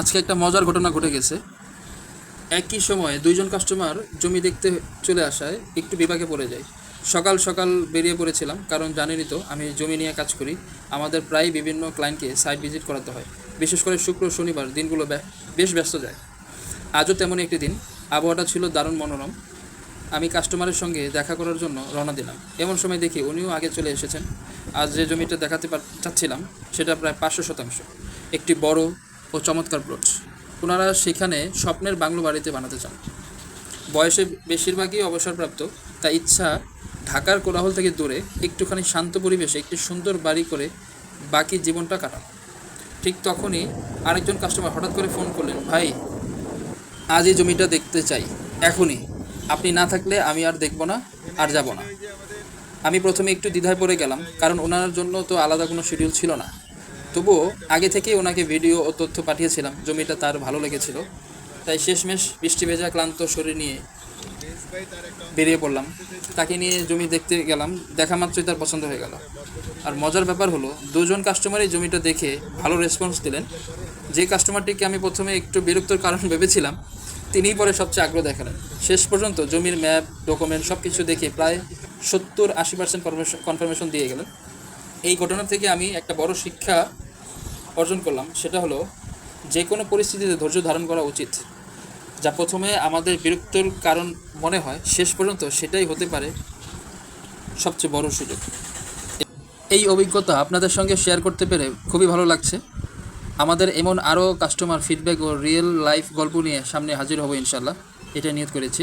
আজকে একটা মজার ঘটনা ঘটে গেছে। একই সময়ে দুইজন কাস্টমার জমি দেখতে চলে আসায় একটু বিপাকে পড়ে যায়। সকাল সকাল বেরিয়ে পড়েছিলাম, কারণ জানেনই তো আমি জমি নিয়ে কাজ করি। আমাদের প্রায় বিভিন্ন ক্লায়েন্টকে সাইট ভিজিট করাতে হয়। বিশেষ করে শুক্র, শনিবার দিনগুলো বেশ ব্যস্ত যায়। আজও তেমনই একটি দিন। আবহাওয়াটা ছিল দারুণ মনোরম। আমি কাস্টমারের সঙ্গে দেখা করার জন্য রওনা দিলাম। এমন সময় দেখি উনিও আগে চলে এসেছেন। আজ যে জমিটা দেখাতে চাচ্ছিলাম, সেটা প্রায় পাঁচশো শতাংশ। একটি বড় ও চমৎকার প্লট ওনারা সেখানে স্বপ্নের বাংলো বাড়িতে বানাতে চান। বয়সে বেশিরভাগই অবসরপ্রাপ্ত, তাই ইচ্ছা ঢাকার কোলাহল থেকে দূরে একটুখানি শান্ত পরিবেশে একটি সুন্দর বাড়ি করে বাকি জীবনটা কাটানো। ঠিক তখনই আরেকজন কাস্টমার হঠাৎ করে ফোন করলেন, ভাই, আজ এই জমিটা দেখতে চাই। এখনই। আপনি না থাকলে আমি আর দেখব না, আর যাব না। আমি প্রথমে একটু দ্বিধায় পড়ে গেলাম, কারণ ওনার জন্য তো আলাদা কোনো শিডিউল ছিল না। তবুও আগে থেকেই ওনাকে ভিডিও ও তথ্য পাঠিয়েছিলাম, জমিটা তার ভালো লেগেছিল। তাই শেষমেশ বৃষ্টি ভেজা ক্লান্ত শরীর নিয়ে বেরিয়ে পড়লাম। তাকে নিয়ে জমি দেখতে গেলাম, দেখা মাত্রই তার পছন্দ হয়ে গেল। আর মজার ব্যাপার হলো, দুজন কাস্টমারই জমিটা দেখে ভালো রেসপন্স দিলেন। যে কাস্টমারটিকে আমি প্রথমে একটু বিরক্তর কারণ ভেবেছিলাম, তিনিই পরে সবচেয়ে আগ্রহ দেখালেন। শেষ পর্যন্ত জমির ম্যাপ ডকুমেন্ট সব কিছু দেখে প্রায় সত্তর আশি পার্সেন্ট কনফার্মেশন দিয়ে গেলেন। এই ঘটনা থেকে আমি একটা বড় শিক্ষা অর্জন করলাম, সেটা হলো যে কোনো পরিস্থিতিতে ধৈর্য ধারণ করা উচিত। যা প্রথমে আমাদের বিরক্তর কারণ মনে হয়, শেষ পর্যন্ত সেটাই হতে পারে সবচেয়ে বড় সুযোগ। এই অভিজ্ঞতা আপনাদের সঙ্গে শেয়ার করতে পেরে খুবই ভালো লাগছে। আমাদের এমন আরও কাস্টমার ফিডব্যাক ও রিয়েল লাইফ গল্প নিয়ে সামনে হাজির হব ইনশাল্লাহ এটা নিয়ত করেছি।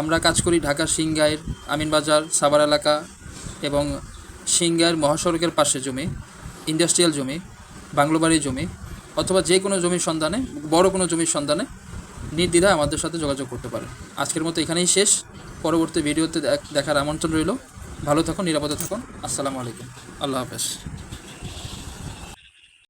আমরা কাজ করি ঢাকার সিংগাইর, আমিনবাজার, সাভার এলাকা এবং সিংগাইর মহাসড়কের পাশে জমি, ইন্ডাস্ট্রিয়াল জমি। বাংলোবাড়ি জমি, অথবা যে কোনো জমির সন্ধানে, বড় কোনো জমির সন্ধানে নির্দ্বিধায় আমাদের সাথে যোগাযোগ করতে পারে আজকের মতো এখানেই শেষ। পরবর্তী ভিডিওতে দেখ- দেখার আমন্ত্রণ রইল। ভালো থাকুন, নিরাপদে থাকুন। আসসালামু আলাইকুম। আল্লাহ হাফেজ।